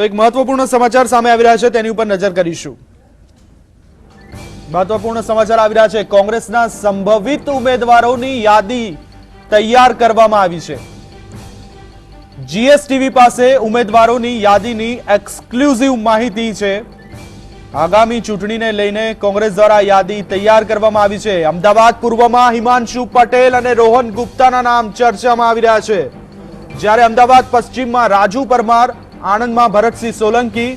તો એક મહત્વપૂર્ણ સમાચાર સામે આવી રહ્યા છે, તેની ઉપર નજર કરીશું. મહત્વપૂર્ણ સમાચાર આવી રહ્યા છે. કોંગ્રેસના સંભવિત ઉમેદવારોની યાદી તૈયાર કરવામાં આવી છે. જીએસટીવી પાસે ઉમેદવારોની યાદીની એક્સક્લુઝિવ માહિતી છે. આગામી ચૂંટણીને લઈને કોંગ્રેસ દ્વારા યાદી તૈયાર કરવામાં આવી છે. અમદાવાદ પૂર્વમાં હિમાંશુ પટેલ અને રોહન ગુપ્તાના નામ ચર્ચામાં આવી રહ્યા છે. જ્યારે અમદાવાદ પશ્ચિમમાં રાજુ પરમાર આણંદમાં ભરતસિંહ સોલંકી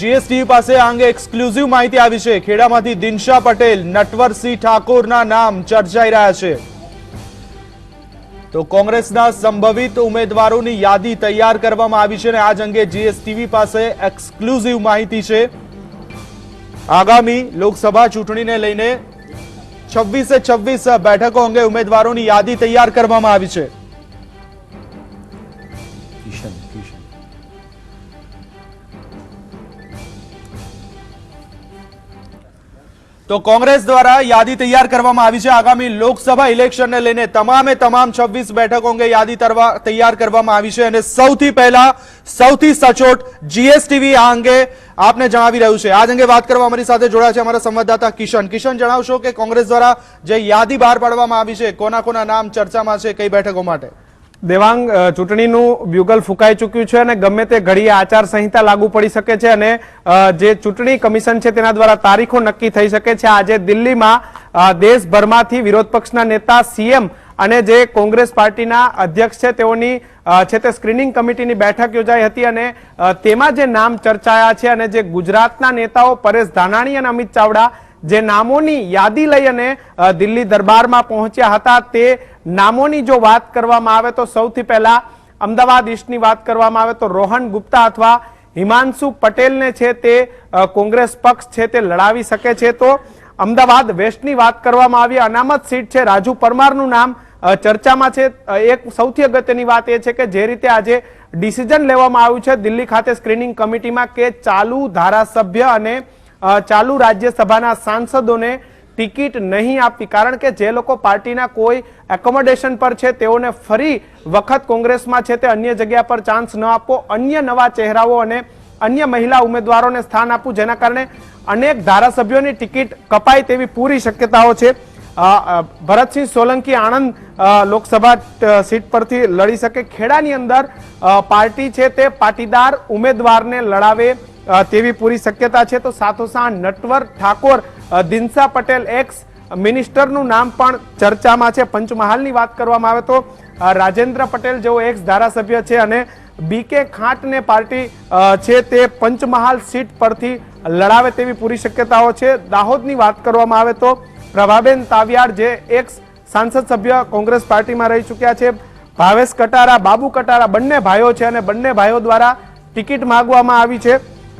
જીએસટી પાસે આ અંગે એક્સક્લુઝિવ માહિતી આવી છે. ખેડામાંથી દિનશા પટેલ, નટવરસિંહ ઠાકોરના નામ ચર્ચાઈ રહ્યા છે. તો કોંગ્રેસના સંભવિત ઉમેદવારોની યાદી તૈયાર કરવામાં આવી છે અને આજ અંગે જીએસટીવી પાસે એક્સક્લુઝિવ માહિતી છે. આગામી લોકસભા ચૂંટણીને લઈને છવ્વીસે છવ્વીસ બેઠકો અંગે ઉમેદવારોની યાદી તૈયાર કરવામાં આવી છે. તો કોંગ્રેસ દ્વારા યાદી તૈયાર કરવામાં આવી છે. આગામી લોકસભા ઇલેક્શનને લઈને તમામે તમામ છવ્વીસ બેઠકો અંગે યાદી તૈયાર કરવામાં આવી છે અને સૌથી પહેલા, સૌથી સચોટ જીએસટીવી આ અંગે આપને જણાવી રહ્યું છે. આજ અંગે વાત કરવા અમારી સાથે જોડાયા છે અમારા સંવાદદાતા કિશન. કિશન, જણાવશો કે કોંગ્રેસ દ્વારા જે યાદી બહાર પાડવામાં આવી છે, કોના કોના નામ ચર્ચામાં છે, કઈ બેઠકો માટે? દેવાંગ ચૂંટણીનું બ્યુગલ ફૂંકાઈ ચૂક્યું છે અને ગમે તે ઘડીએ આચારસંહિતા લાગુ પડી શકે છે અને જે ચૂંટણી કમિશન છે તેના દ્વારા તારીખો નક્કી થઈ શકે છે. આજે દિલ્હીમાં દેશભરમાંથી વિરોધ પક્ષના નેતા, સીએમ અને જે કોંગ્રેસ પાર્ટીના અધ્યક્ષ છે તેઓની છે તે સ્ક્રીનિંગ કમિટીની બેઠક યોજાઈ હતી અને તેમાં જે નામ ચર્ચાયા છે અને જે ગુજરાતના નેતાઓ પરેશ ધાનાણી અને અમિત ચાવડા જે નામોની યાદી લઈ અને દિલ્હી દરબારમાં પહોંચ્યા હતા તે નામોની જો વાત કરવામાં આવે તો સૌથી પહેલા અમદાવાદ ઈસ્ટની વાત કરવામાં આવે તો રોહન ગુપ્તા અથવા હિમાંશુ પટેલને છે તે કોંગ્રેસ પક્ષ છે તે લડાવી શકે છે. તો અમદાવાદ વેસ્ટની વાત કરવામાં આવી. અનામત સીટ છે રાજુ પરમારનું નામ ચર્ચામાં છે. એક સૌથી અગત્યની વાત એ છે કે જે રીતે આજે ડિસિઝન લેવામાં આવ્યું છે દિલ્હી ખાતે સ્ક્રીનિંગ કમિટીમાં કે ચાલુ ધારાસભ્ય અને ચાલુ રાજ્યસભાના સાંસદોને ટિકિટ નહીં આપવી. કારણ કે જે લોકો પાર્ટીના કોઈ એકોમોડેશન પર છે, તેઓને ફરી વખત કોંગ્રેસમાં છે તે અન્ય જગ્યા પર ચાન્સ ન આપવો. અન્ય નવા ચહેરાઓ અને અન્ય મહિલા ઉમેદવારોને સ્થાન આપવું, જેના કારણે અનેક ધારાસભ્યોની ટિકિટ કપાય તેવી પૂરી શક્યતાઓ છે. ભરતસિંહ સોલંકી આણંદ લોકસભા સીટ પરથી લડી શકે. ખેડાની અંદર પાર્ટી છે તે પાટીદાર ઉમેદવારને લડાવે તેવી પૂરી શક્યતા છે. તો સાથોસાથ નટવર ઠાકોર દિનસા પટેલ એક્સ મિનિસ્ટરનું નામ પણ ચર્ચામાં છે. પંચમહાલની વાત કરવામાં આવે તો રાજેન્દ્ર પટેલ જેઓ એક્સ ધારાસભ્ય છે અને બીકે ખાંટને પાર્ટી છે તે પંચમહાલ સીટ પરથી લડાવે તેવી પૂરી શક્યતાઓ છે. દાહોદની વાત કરવામાં આવે તો, પ્રભાબેન તાવિયાડ જે એક્સ સાંસદ સભ્ય કોંગ્રેસ પાર્ટીમાં રહી ચૂક્યા છે. ભાવેશ કટારા, બાબુ કટારા બંને ભાઈઓ છે અને બંને ભાઈઓ દ્વારા ટિકિટ માંગવામાં આવી છે.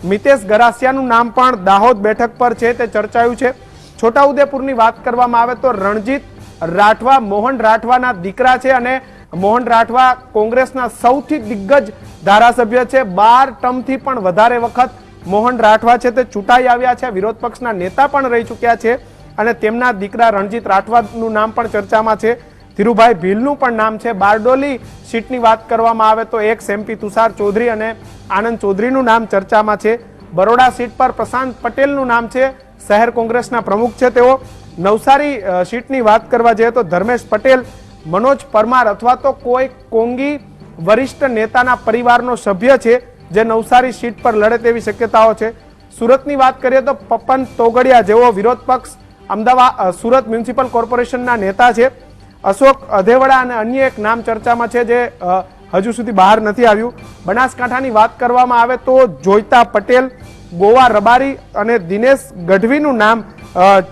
મિતેશ ગરાસિયાનું નામ પણ દાહોદ બેઠક પર છે, તે ચર્ચાયું છે. છોટાઉદેપુરની વાત કરવામાં આવે તો રણજીત રાઠવા, મોહન રાઠવાના દીકરા છે અને મોહન રાઠવા કોંગ્રેસના સૌથી દિગ્ગજ ધારાસભ્ય છે. બાર ટર્મથી પણ વધારે વખત મોહન રાઠવા છે, તે ચૂંટાઈ આવ્યા છે. વિરોધ પક્ષના નેતા પણ રહી ચૂક્યા છે અને તેમના દીકરા રણજીત રાઠવાનું નામ પણ ચર્ચામાં છે. ધીરુભાઈ ભીલનું પણ નામ છે. બારડોલી સીટની વાત કરવામાં આવે તો એક એમપી તુષાર ચૌધરી અને આનંદ ચૌધરીનું નામ ચર્ચામાં છે. બરોડા સીટ પર પ્રશાંત પટેલનું નામ છે. શહેર કોંગ્રેસના પ્રમુખ છે તેઓ. નવસારી સીટની વાત કરવા જઈએ તો ધર્મેશ પટેલ, મનોજ પરમાર અથવા તો કોઈ કોંગી વરિષ્ઠ નેતાના પરિવારનો સભ્ય છે જે નવસારી સીટ પર લડે તેવી શક્યતાઓ છે. સુરતની વાત કરીએ તો પપન તોગડિયા જેવો વિરોધ પક્ષ અમદાવાદ સુરત મ્યુનિસિપલ કોર્પોરેશનના નેતા છે. અશોક અધેવડા અને અન્ય એક નામ ચર્ચામાં છે જે હજુ સુધી બહાર નથી આવ્યું. બનાસકાંઠાની વાત કરવામાં આવે તો જોઈતા પટેલ ગોવા રબારી અને દિનેશ ગઢવીનું નામ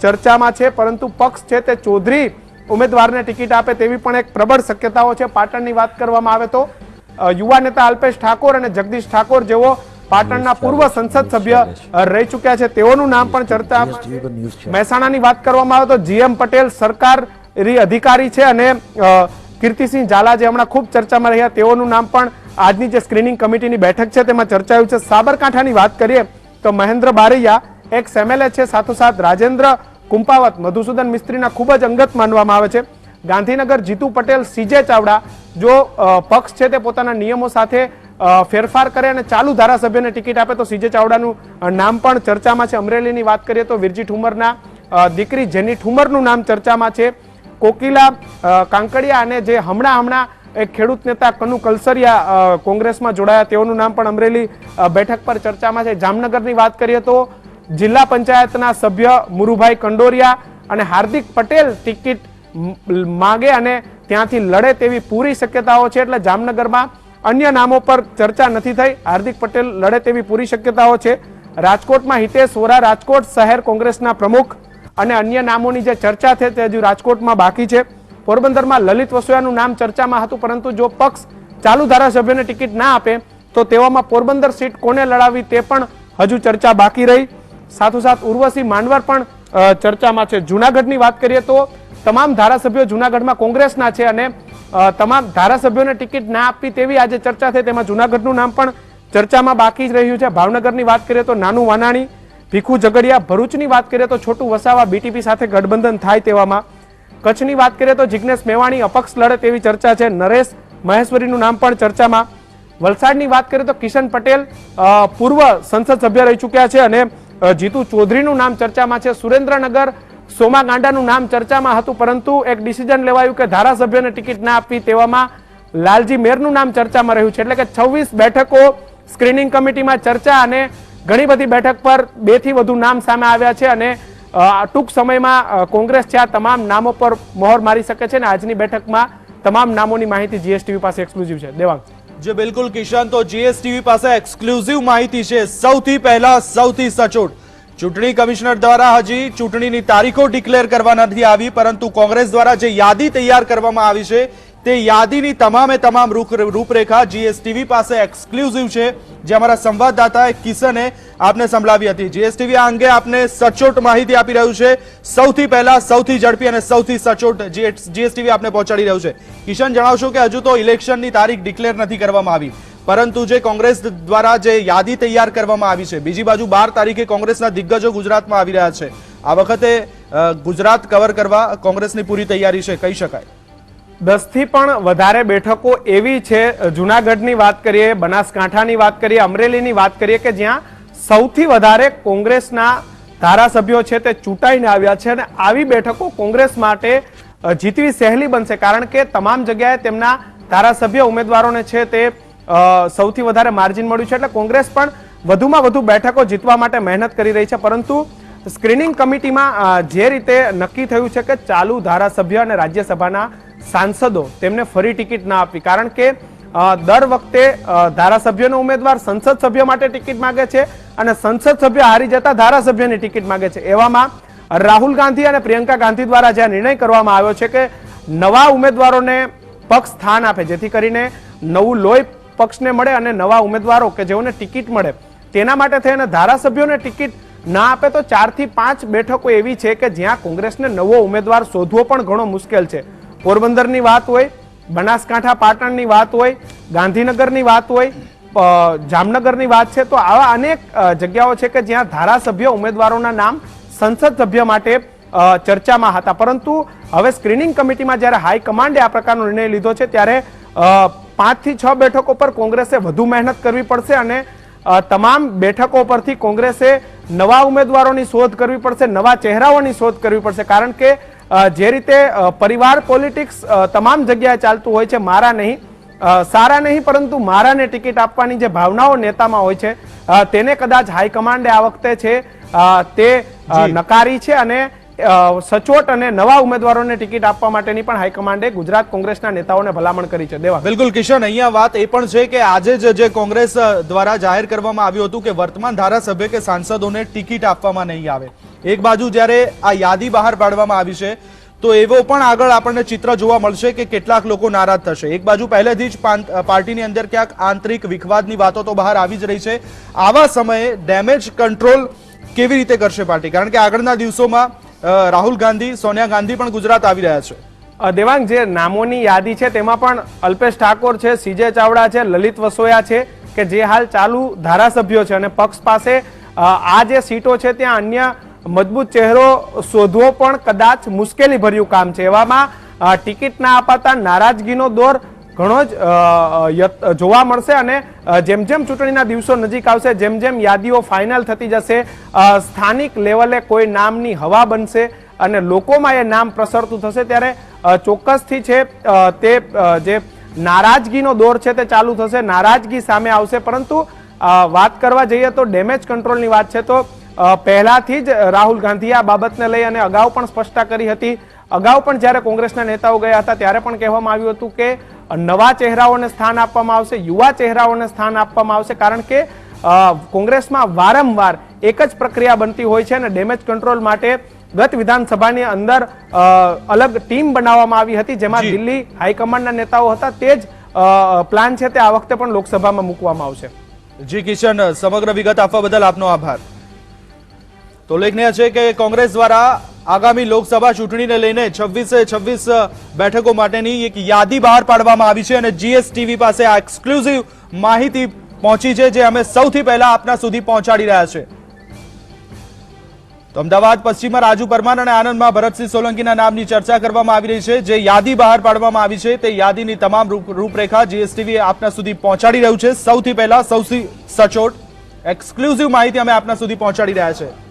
ચર્ચામાં છે. પરંતુ પક્ષ છે તે ચૌધરી ઉમેદવારને ટિકિટ આપે તેવી પણ એક પ્રબળ શક્યતાઓ છે. પાટણની વાત કરવામાં આવે તો યુવા નેતા અલ્પેશ ઠાકોર અને જગદીશ ઠાકોર જેવો પાટણના પૂર્વ સંસદ સભ્ય રહી ચૂક્યા છે. તેઓનું નામ પણ છે. મહેસાણાની વાત કરવામાં આવે તો જીએમ પટેલ સરકારી અધિકારી છે અને કીર્તિસિંહ ઝાલા જે હમણાં ખૂબ ચર્ચામાં રહ્યા, તેઓનું નામ પણ આજની જે સ્ક્રીનિંગ કમિટીની બેઠક છે તેમાં ચર્ચાયું છે. સાબરકાંઠાની વાત કરીએ તો મહેન્દ્ર બારૈયા એક એમએલએ છે, સાથોસાથ રાજેન્દ્ર કુંપાવત, મધુસૂદન મિસ્ત્રીના ખૂબ જ અંગત માનવામાં આવે છે. ગાંધીનગર જીતુ પટેલ, સીજે ચાવડા, જો પક્ષ છે તે પોતાના નિયમો સાથે ફેરફાર કરે અને ચાલુ ધારાસભ્યને ટિકિટ આપે તો સીજે ચાવડાનું નામ પણ ચર્ચામાં છે. અમરેલીની વાત કરીએ તો વિરજી ઠુમરના દીકરી જેની ઠુમરનું નામ ચર્ચામાં છે. કોકિલા કાંકડિયા અને જે હમણાં હમણાં એક ખેડૂત નેતા કનુ કલસરિયા કોંગ્રેસમાં જોડાયા, તેઓનું નામ પણ અમરેલી બેઠક પર ચર્ચામાં છે. જામનગરની વાત કરીએ તો જિલ્લા પંચાયતના સભ્ય મુરુભાઈ કંડોરિયા અને હાર્દિક પટેલ ટિકિટ માગે અને ત્યાંથી લડે તેવી પૂરી શક્યતાઓ છે. એટલે જામનગરમાં અન્ય નામો પર ચર્ચા નથી થઈ. હાર્દિક પટેલ લડે તેવી પૂરી શક્યતાઓ છે. રાજકોટમાં હિતેશ વોરા, રાજકોટ શહેર કોંગ્રેસના પ્રમુખ અને અન્ય નામોની જે ચર્ચા છે તે હજુ રાજકોટમાં બાકી છે. પોરબંદરમાં લલિત વસોયાનું નામ ચર્ચામાં હતું, પરંતુ જો પક્ષ ચાલુ ધારાસભ્યને ટિકિટ ના આપે, તો તેવામાં પોરબંદર સીટ કોને લડાવી તે પણ હજુ ચર્ચા બાકી રહી. સાથોસાથ ઉર્વશી માંડવર પણ ચર્ચામાં છે. જુનાગઢની વાત કરીએ તો તમામ ધારાસભ્યો જુનાગઢમાં કોંગ્રેસના છે અને તમામ ધારાસભ્યોને ટિકિટ ના આપવી તેવી આજે ચર્ચા થઈ તેમાં જુનાગઢનું નામ પણ ચર્ચામાં બાકી જ રહ્યું છે. ભાવનગરની વાત કરીએ તો નાનું વાનાણી ભીખુ ઝઘડિયા ભરૂચની વાત કરીએ તો છોટું વસાવા બીટીપી સાથે ગઠબંધન થાય તેવામાં. કચ્છની વાત કરીએ તો જિજ્ઞેશ મેવાણી અપક્ષ લડે તેવી ચર્ચા છે. નરેશ મહેશ્વરીનું નામ પણ ચર્ચામાં. વલસાડની વાત કરીએ તો કિશન પટેલ પૂર્વ સંસદ સભ્ય રહી ચૂક્યા છે અને જીતુ ચૌધરીનું નામ ચર્ચામાં છે. સુરેન્દ્રનગર સોમા ગાંડાનું નામ ચર્ચામાં હતું, પરંતુ એક ડિસિઝન લેવાયું કે ધારાસભ્યને ટિકિટ ના આપવી તેવામાં લાલજી મેરનું નામ ચર્ચામાં રહ્યું છે. એટલે કે છવ્વીસ બેઠકો સ્ક્રીનિંગ કમિટીમાં ચર્ચા અને ઘણી બધી બેઠક પર બેથી વધુ નામ સામે આવ્યા છે અને ટૂંક સમયમાં કોંગ્રેસ છે, આ તમામ નામો પર મોહર મારી શકે છે અને આજની બેઠકમાં તમામ નામોની માહિતી જીએસટીવી પાસે એક્સક્લુઝિવ છે. દેવાંગ. જે, બિલકુલ, કિશન. તો જીએસટીવી પાસે એક્સક્લુઝિવ માહિતી છે. સૌથી પહેલા, સૌથી સચોટ. ચૂંટણી કમિશનર દ્વારા હજી ચૂંટણીની તારીખો ડિક્લેર કરવા નથી આવી, પરંતુ કોંગ્રેસ દ્વારા જે યાદી તૈયાર કરવામાં આવી છે તે યાદીની તમામે તમામ રૂપ- રૂપરેખા જીએસટીવી પાસે એક્સક્લુઝિવ છે, જે અમારા સંવાદદાતા કિશને આપને સંભળાવી હતી. જીએસટીવી આ અંગે આપને સચોટ માહિતી આપી રહ્યું છે. સૌથી પહેલા, સૌથી ઝડપી અને સૌથી સચોટ જીએસટીવી આપને પહોંચાડી રહ્યું છે. કિશન, જણાવશો કે હજુ તો ઇલેક્શનની તારીખ ડિક્લેર નથી કરવામાં આવી. પરંતુ જે કોંગ્રેસ દ્વારા જે યાદી તૈયાર કરવામાં આવી છે, બીજી બાજુ બાર તારીખે કોંગ્રેસના દિગ્ગજો ગુજરાતમાં આવી રહ્યા છે. આ વખતે ગુજરાત કવર કરવા કોંગ્રેસની પૂરી તૈયારી છે, કહી શકાય. દસથી પણ વધારે બેઠકો એવી છે, જુનાગઢની વાત કરીએ, બનાસકાંઠાની વાત કરીએ, અમરેલીની વાત કરીએ કે જ્યાં સૌથી વધારે કોંગ્રેસના ધારાસભ્યો છે તે ચૂંટાઈને આવ્યા છે અને આવી બેઠકો કોંગ્રેસ માટે જીતવી સહેલી બનશે. કારણ કે તમામ જગ્યાએ તેમના ધારાસભ્ય ઉમેદવારોને છે તે સૌથી વધારે માર્જિન મળ્યું છે. એટલે કોંગ્રેસ પણ વધુમાં વધુ બેઠકો જીતવા માટે મહેનત કરી રહી છે. પરંતુ સ્ક્રીનિંગ કમિટીમાં જે રીતે નક્કી થયું છે કે ચાલુ ધારાસભ્ય અને રાજ્યસભાના સાંસદો તેમને ફરી ટિકિટ ના આપવી. કારણ કે દર વખતે ધારાસભ્યનો ઉમેદવાર સંસદ સભ્ય માટે ટિકિટ માંગે છે અને સંસદ સભ્ય હારી જતા ધારાસભ્યની ટિકિટ માગે છે. એવામાં રાહુલ ગાંધી અને પ્રિયંકા ગાંધી દ્વારા જે નિર્ણય કરવામાં આવ્યો છે કે નવા ઉમેદવારોને પક્ષ સ્થાન આપે, જેથી કરીને નવું લોહી પક્ષને મળે અને નવા ઉમેદવારો કે જેઓને ટિકિટ મળે, તેના માટે થઈને ધારાસભ્યોને ટિકિટ ના આપે તો ચારથી પાંચ બેઠકો એવી છે કે જ્યાં કોંગ્રેસને નવો ઉમેદવાર શોધવો પણ ઘણો મુશ્કેલ છે. પોરબંદરની વાત હોય, બનાસકાંઠા પાટણની વાત હોય, ગાંધીનગરની વાત હોય જામનગરની વાત છે, તો આવા અનેક જગ્યાઓ છે કે જ્યાં ધારાસભ્ય ઉમેદવારોના નામ સંસદ સભ્ય માટે ચર્ચામાં હતા. પરંતુ હવે સ્ક્રીનિંગ કમિટીમાં જ્યારે હાઈકમાન્ડે આ પ્રકારનો નિર્ણય લીધો છે, ત્યારે પાંચથી છ બેઠકો પર કોંગ્રેસે વધુ મહેનત કરવી પડશે અને તમામ બેઠકો પરથી કોંગ્રેસે નવા ઉમેદવારોની શોધ કરવી પડશે, નવા ચહેરાઓની શોધ કરવી પડશે. કારણ કે જે રીતે પરિવાર પોલિટિક્સ તમામ જગ્યાએ ચાલતું હોય છે મારા નહીં સારા નહીં પરંતુ મારાને ટિકિટ આપવાની જે ભાવનાઓ નેતામાં હોય છે તેને કદાચ હાઈકમાન્ડે આ વખતે છે તે નકારી છે અને સચોટ અને નવા ઉમેદવારોને ટિકિટ આપવા માટેની પણ હાઈકમાન્ડે ગુજરાત કોંગ્રેસના નેતાઓને ભલામણ કરી છે. દેવા બિલકુલ, કિશન, અહીંયા વાત એ પણ છે કે આજે જ કોંગ્રેસ દ્વારા જાહેર કરવામાં આવ્યું હતું કે વર્તમાન ધારાસભ્ય કે સાંસદોને ટિકિટ આપવામાં નહીં આવે. એક બાજુ જ્યારે આ યાદી બહાર પાડવામાં આવી છે, તો એવો પણ આગળ આપણને ચિત્ર જોવા મળશે કે કેટલાક લોકો નારાજ થશે. એક બાજુ પહેલેથી જ પાર્ટીની અંદર ક્યાંક આંતરિક વિખવાદની વાતો તો બહાર આવી જ રહી છે. આવા સમયે ડેમેજ કંટ્રોલ કેવી રીતે કરશે પાર્ટી? કારણ કે આગળના દિવસોમાં રાહુલ ગાંધી, સોનિયા ગાંધી પણ ગુજરાત આવી રહ્યા છે. દેવાંગ, જે નામોની યાદી છે તેમાં પણ અલ્પેશ ઠાકોર છે, સીજે ચાવડા છે, લલિત વસોયા છે, કે જે હાલ ચાલુ ધારાસભ્યો છે અને પક્ષ પાસે આ જે સીટો છે ત્યાં અન્ય મજબૂત ચહેરો શોધવો પણ કદાચ મુશ્કેલી ભર્યું કામ છે. એવામાં ટિકિટ ના અપાતા નારાજગીનો દોર ઘણો જ જોવા મળશે અને જેમ જેમ ચૂંટણીના દિવસો નજીક આવશે, જેમ જેમ યાદીઓ ફાઇનલ થતી જશે સ્થાનિક લેવલે કોઈ નામની હવા બનશે અને લોકોમાં એ નામ પ્રસરતું થશે ત્યારે ચોક્કસથી છે તે જે નારાજગીનો દોર છે તે ચાલુ થશે, નારાજગી સામે આવશે. પરંતુ વાત કરવા જઈએ તો ડેમેજ કંટ્રોલની વાત છે તો પહેલાથી જ રાહુલ ગાંધીએ આ બાબતને લઈ અને અગાઉ પણ સ્પષ્ટતા કરી હતી. અગાઉ પણ જ્યારે કોંગ્રેસના નેતાઓ ગયા હતા ત્યારે પણ કહેવામાં આવ્યું હતું કે નવા ચહેરાઓને સ્થાન આપવામાં આવશે યુવા ચહેરાઓને સ્થાન આપવામાં આવશે કારણ કે કોંગ્રેસમાં વારંવાર એક જ પ્રક્રિયા બનતી હોય છે અને ડેમેજ કંટ્રોલ માટે ગત વિધાનસભાની અંદર અલગ ટીમ બનાવવામાં આવી હતી જેમાં દિલ્હી હાઈકમાન્ડના નેતાઓ હતા તે જ પ્લાન છે તે આ વખતે પણ લોકસભામાં મૂકવામાં આવશે. જી કિશન સમગ્ર વિગત આપવા બદલ આપનો આભાર. તો ઉલ્લેખનીય છે કે કોંગ્રેસ દ્વારા આગામી લોકસભા ચૂંટણીને લઈને છવ્વીસે છવ્વીસ બેઠકો માટેની એક યાદી બહાર પાડવામાં આવી છે અને જીએસટીવી પાસે આ એક્સક્લુઝિવ માહિતી પહોંચી છે જે અમે સૌથી પહેલા આપના સુધી પહોંચાડી રહ્યા છે. તો અમદાવાદ, પશ્ચિમમાં રાજુ પરમાર અને આનંદમાં ભરતસિંહ સોલંકીના નામની ચર્ચા કરવામાં આવી રહી છે. જે યાદી બહાર પાડવામાં આવી છે તે યાદીની તમામ રૂપ- રૂપરેખા જીએસટીવી આપના સુધી પહોંચાડી રહ્યું છે. સૌથી પહેલા સૌથી સચોટ એક્સક્લુઝિવ માહિતી અમે આપના સુધી પહોંચાડી રહ્યા છે.